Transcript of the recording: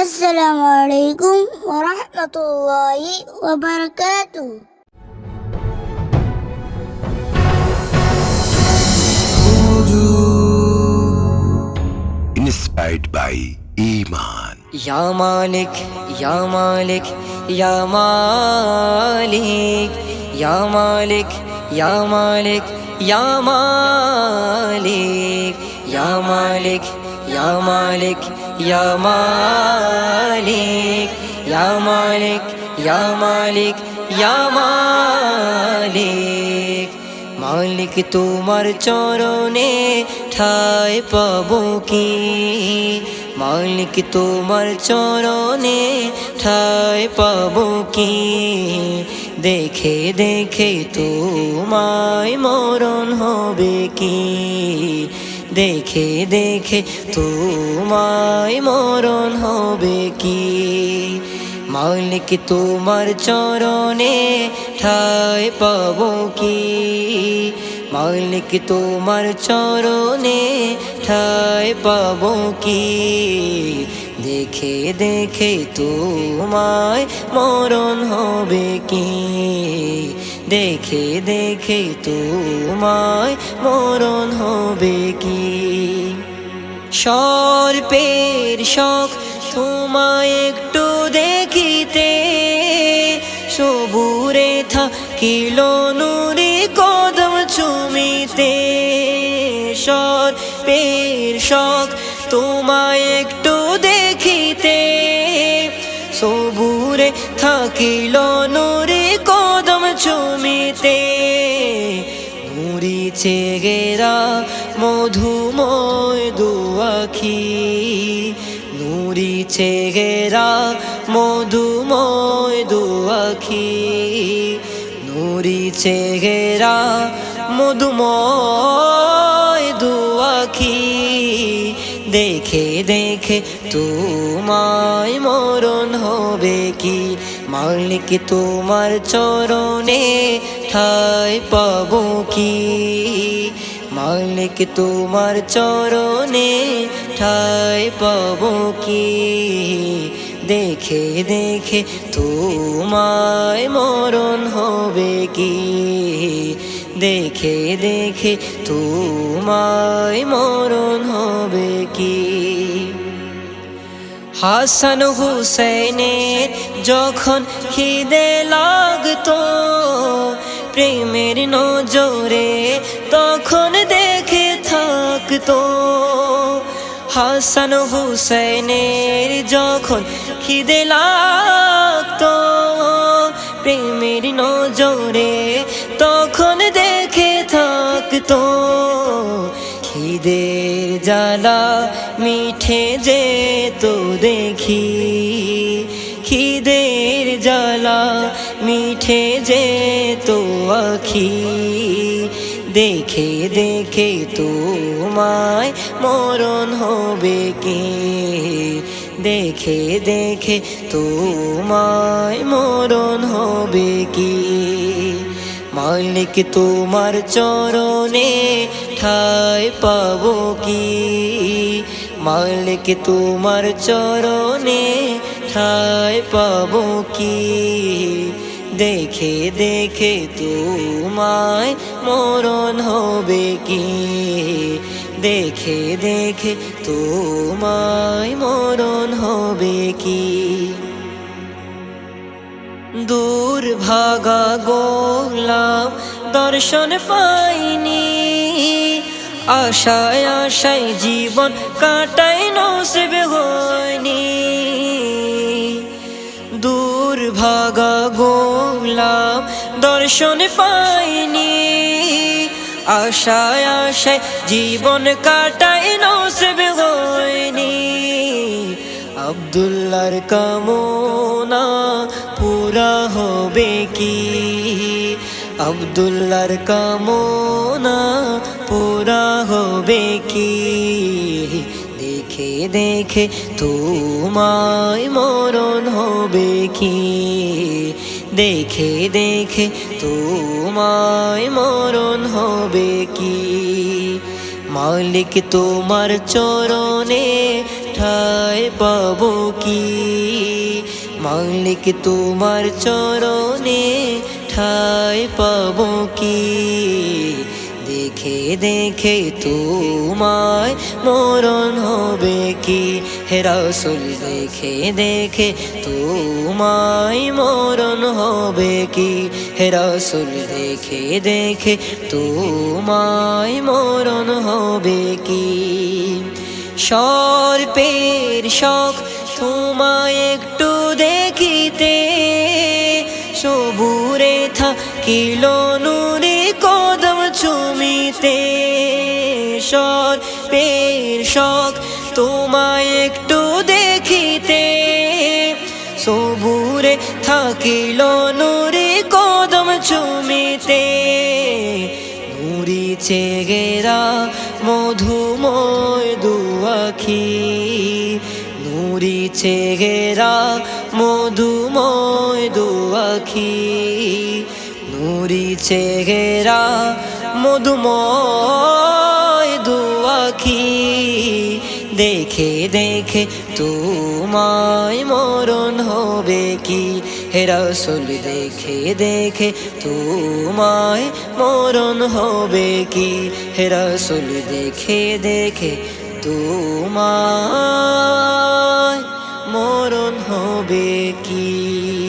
السلام عليكم ورحمة الله وبركاته. Inspired by Iman. Ya Malik, يا مالك يا مالك يا مالك يا مالك يا مالك يا مالك يا مالك ইয়া মালিক ইয়া মালিক ইয়া মালিক ইয়া মালিক মালিক তোমার চরণে ঠাই পাবো কি? মালিক তোমার চরণে ঠাই পাবো কি? দেখে দেখে তোমায় মরণ হবে কি? দেখে দেখে তোমায় মরণ হবে কি? মালিক তোমার চরণে ঠাই পাবো কি? মালিক তোমার চরণে ঠাই পাবো কি? দেখে দেখে তোমায় মরণ হবে কি? দেখে দেখে তোমায় মরণ হবে কি? সর্পের শখ তোমায় একটু দেখিতে, সবুরে থাকিল নুরি কদম চুমিতে। সর্পের শখ তোমায় একটু দেখিতে, সবুরে থাকিল নুরি চুমিতে মুড়িছে গেরা মধুময় দুয়াখি নুরিছে গেরা মধুময় দুয়াখি নুরিছে গেরা মধুময় দুয়াখি দেখে দেখে তোমায় মরণ হবে কি? মালিক তোমার চরণে ঠাই পাবো কি? মালিক তোমার চরণে ঠাই পাবো কি? দেখে দেখে তোমায় মরণ হবে কি? দেখে দেখে তোমায় মরণ হবে কি? হাসান হুসেনের যখন খিদে লাগতো, প্রেমের নজরে তখন দেখে থাকতো। হাসান হুসেনের যখন খিদে লাগতো, প্রেমের নজরে তখন দেখে থাকতো। খিদের জ্বালা মিঠে যে তো দেখি। খিদের জ্বালা মিঠে যে তো আখি। দেখে দেখে তোমায় মরণ হবে কি? দেখে দেখে তোমায় মরণ হবে কি? মালিক তোমার চরণে ঠাই পাবো কি? মালিক তোমার চরণে ঠাই পাবো কি? দেখে দেখে তোমায় মরণ হবে কি? দেখে দেখে তোমায় মরণ হবে কি? দূর ভাগা গোলাম দর্শন পাইনি। আশায় আশায় জীবন কাটাই নসিব হয়নি। দূর ভাগা গোলাম দর্শন পাইনি। আশায় আশায় জীবন কাটাই নসিব হয়নি। আবদুল্লার কামনা পুরা হবে কি? আবদুল্লার কামনা পুরা হবে কি? দেখে দেখে তোমায় মরণ হবে কি? দেখে দেখে তোমায় মরণ হবে কি? মালিক তোমার চরণে ঠায় পাবো কি? মালিক তোমার চরণে ঠায় পাবো কি? দেখে দেখে তোমায় মরণ হবে কি? হেরাসুল দেখে দেখে তোমায় মরণ হবে কি? হেরাসুল দেখে দেখে তোমায় মরণ হবে কি? সর্পের শখ তোমায় একটু দেখিতে সবুরে থাকিল নুরে কদম চুমিতে সর্পের শখ তোমায় একটু দেখিতে সবুরে থাকিল নুরে কদম চুমিতে নুরি চেগেরা মধুময় দুয়াখি নুরি চেগেরা মধুময় দুয়াখি নুরি চেহেরা, মধুময় দুয়াখি দেখে দেখে তোমায় মরণ হবে কি? হেরাসুল দেখে দেখে তোমায় মরণ হবে কি? হেরাসুল দেখে দেখে তোমায় মরণ হবে কি?